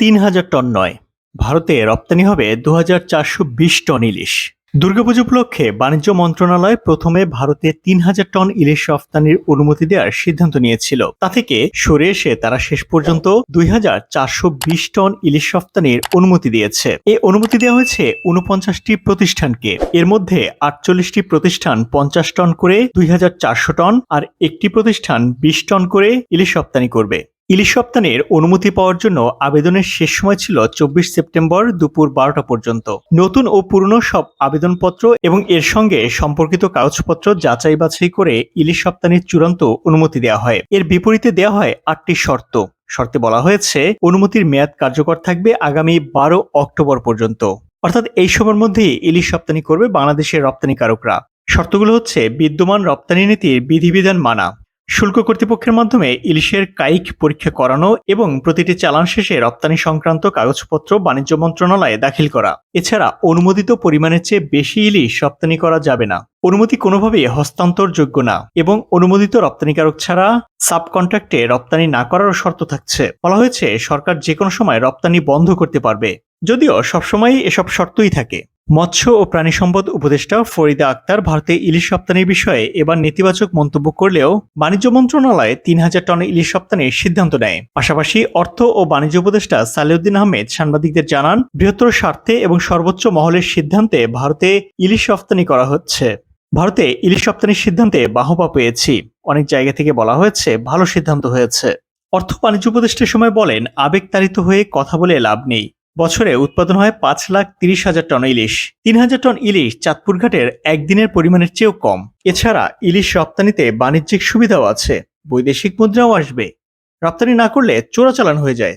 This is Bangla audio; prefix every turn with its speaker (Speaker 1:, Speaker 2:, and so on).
Speaker 1: তিন হাজার টন নয়। ভারতে রপ্তানি হবে দু হাজার চারশো বিশ টন ইলিশ। দুর্গাপুজো উপলক্ষে বাণিজ্য মন্ত্রণালয় প্রথমে ভারতে তিন হাজার টন ইলিশ রপ্তানির অনুমতি দেওয়ার সিদ্ধান্ত নিয়েছিল। তা থেকে সরে এসে তারা শেষ পর্যন্ত দুই হাজার চারশো বিশ টন ইলিশ রপ্তানির অনুমতি দিয়েছে। এই অনুমতি দেওয়া হয়েছে উনপঞ্চাশটি প্রতিষ্ঠানকে। এর মধ্যে আটচল্লিশটি প্রতিষ্ঠান পঞ্চাশ টন করে দুই হাজার চারশো টন আর একটি প্রতিষ্ঠান বিশ টন করে ইলিশ রপ্তানি করবে। ইলিশ রপ্তানির অনুমতি পাওয়ার জন্য আবেদনের শেষ সময় ছিল চব্বিশ সেপ্টেম্বর দুপুর বারোটা পর্যন্ত। নতুন ও পুরনো সব আবেদনপত্র এবং এর সঙ্গে সম্পর্কিত কাগজপত্র যাচাই বাছাই করে ইলিশ রপ্তানির চূড়ান্ত অনুমতি দেওয়া হয়। এর বিপরীতে দেওয়া হয় আটটি শর্ত। শর্তে বলা হয়েছে, অনুমতির মেয়াদ কার্যকর থাকবে আগামী বারো অক্টোবর পর্যন্ত। অর্থাৎ এই সময়ের মধ্যেই ইলিশ রপ্তানি করবে বাংলাদেশের রপ্তানিকারকরা। শর্তগুলো হচ্ছে, বিদ্যমান রপ্তানি নীতির বিধিবিধান মানা। শুল্ক কর্তৃপক্ষের মাধ্যমে ইলিশের কায়িক পরীক্ষা করানো এবং প্রতিটি চালান শেষে রপ্তানি সংক্রান্ত কাগজপত্র বাণিজ্য মন্ত্রণালয়ে দাখিল করা। এছাড়া অনুমোদিত পরিমাণের চেয়ে বেশি ইলিশ রপ্তানি করা যাবে না। অনুমতি কোনোভাবেই হস্তান্তরযোগ্য না এবং অনুমোদিত রপ্তানিকারক ছাড়া সাব কন্ট্রাক্টে রপ্তানি না করারও শর্ত থাকছে। বলা হয়েছে, সরকার যে কোনো সময় রপ্তানি বন্ধ করতে পারবে। যদিও সবসময়ই এসব শর্তই থাকে। মৎস্য ও প্রাণী সম্পদ উপদেষ্টা ফরিদা আক্তার ভারতে ইলিশ রপ্তানির বিষয়ে এবার নেতিবাচক মন্তব্য করলেও বাণিজ্য মন্ত্রণালয় তিন হাজার টন ইলিশ রপ্তানির সিদ্ধান্ত নেয়। পাশাপাশি অর্থ ও বাণিজ্য উপদেষ্টা সালেউদ্দিন আহমেদ সাংবাদিকদের জানান, বৃহত্তর স্বার্থে এবং সর্বোচ্চ মহলের সিদ্ধান্তে ভারতে ইলিশ রপ্তানি করা হচ্ছে। ভারতে ইলিশ রপ্তানির সিদ্ধান্তে বাহবা পেয়েছি। অনেক জায়গা থেকে বলা হয়েছে, ভালো সিদ্ধান্ত হয়েছে। অর্থ বাণিজ্য উপদেষ্টার সময় বলেন আবেগতাড়িত হয়ে কথা বলে লাভ নেই। বছরে উৎপাদন হয় পাঁচ লাখ তিরিশ হাজার টন ইলিশ। তিন হাজার টন ইলিশ চাঁদপুর ঘাটের একদিনের পরিমাণের চেয়েও কম। এছাড়া ইলিশ রপ্তানিতে বাণিজ্যিক সুবিধাও আছে। বৈদেশিক মুদ্রাও আসবে। রপ্তানি না করলে চোরাচালান হয়ে যায়।